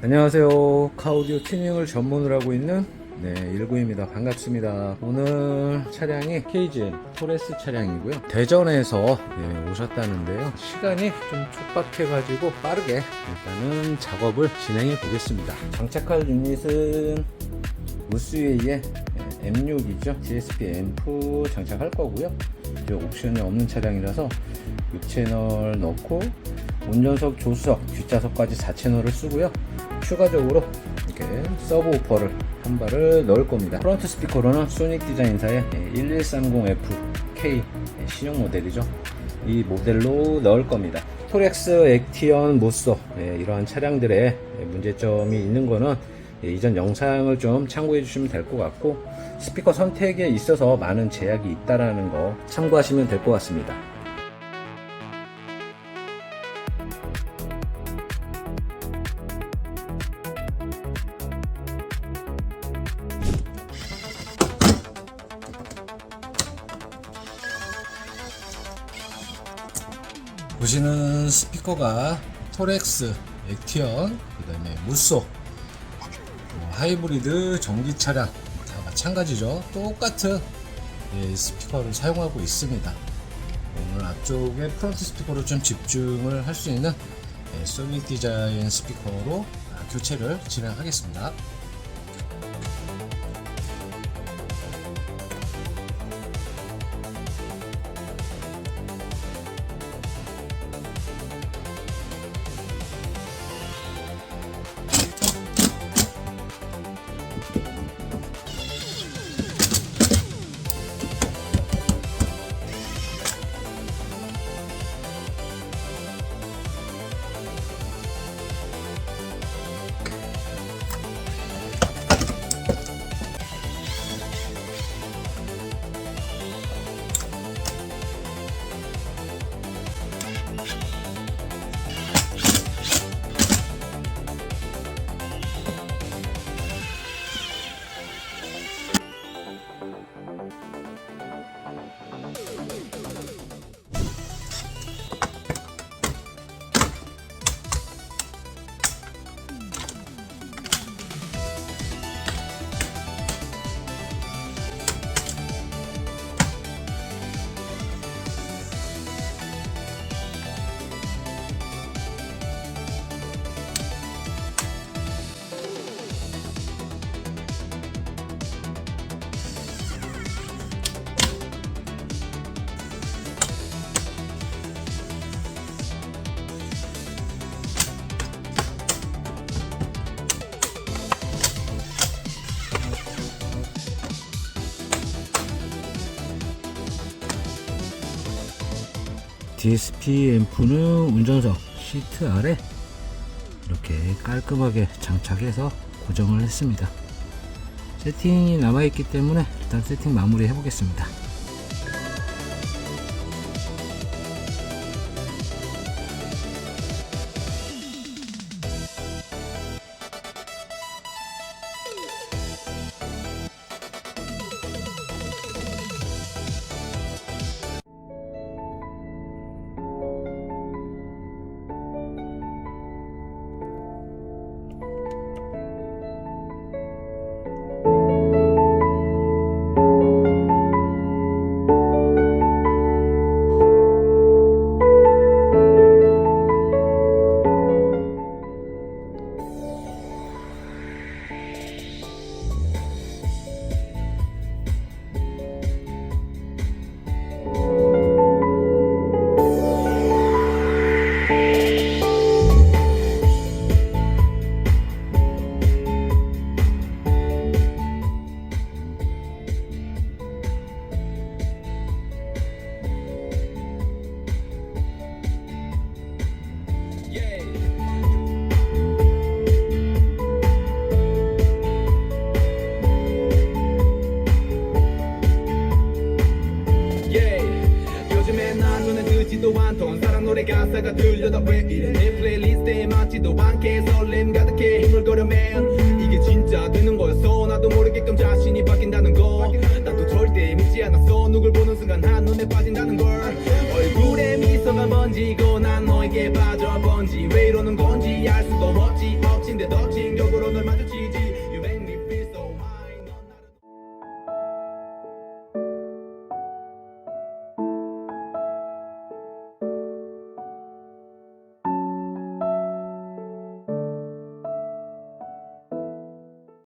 안녕하세요. 카우디오 튜닝을 전문으로 하고 있는 네, 일구입니다. 반갑습니다. 오늘 차량이 KGM 토레스 차량이고요. 대전에서 네, 오셨다는데요. 시간이 좀 촉박해가지고 빠르게 일단은 작업을 진행해 보겠습니다. 장착할 유닛은 무스웨이의 M6이죠. DSP 앰프 장착할 거고요. 이제 옵션이 없는 차량이라서 6채널 넣고 운전석, 조수석, 뒷좌석까지 4채널을 쓰고요. 추가적으로 이렇게 서브 오퍼를 한 발을 넣을 겁니다. 프론트 스피커로는 소닉 디자인사의 1130FK 신형 모델이죠. 이 모델로 넣을 겁니다. 토렉스, 액티언, 모쏘 예, 이러한 차량들의 문제점이 있는 거는 예, 이전 영상을 좀 참고해 주시면 될 것 같고 스피커 선택에 있어서 많은 제약이 있다라는 거 참고하시면 될 것 같습니다. 보시는 스피커가 토렉스, 액티언, 그 다음에 무쏘, 뭐 하이브리드 전기 차량 다 마찬가지죠. 똑같은 예, 스피커를 사용하고 있습니다. 오늘 앞쪽에 프론트 스피커로 좀 집중을 할 수 있는 예, 소닉 디자인 스피커로 아, 교체를 진행하겠습니다. DSP 앰프는 운전석 시트 아래 이렇게 깔끔하게 장착해서 고정을 했습니다. 세팅이 남아있기 때문에 일단 세팅 마무리 해보겠습니다. 노래 가사가 들려다 왜 이래? 내 플레이리스트에 맞지도 않게 설렘 가득해 힘을 거려맨 이게 진짜 되는 거였어? 나도 모르게끔 자신이 바뀐다는 거. 나도 절대 믿지 않았어. 누굴 보는 순간 한눈에 빠진다는 걸. 얼굴에 미소가 번지고 난 너에게 빠져 번지. 왜 이러는 건지 알 수도 없지. 엎친 데 덮친 널 마주치지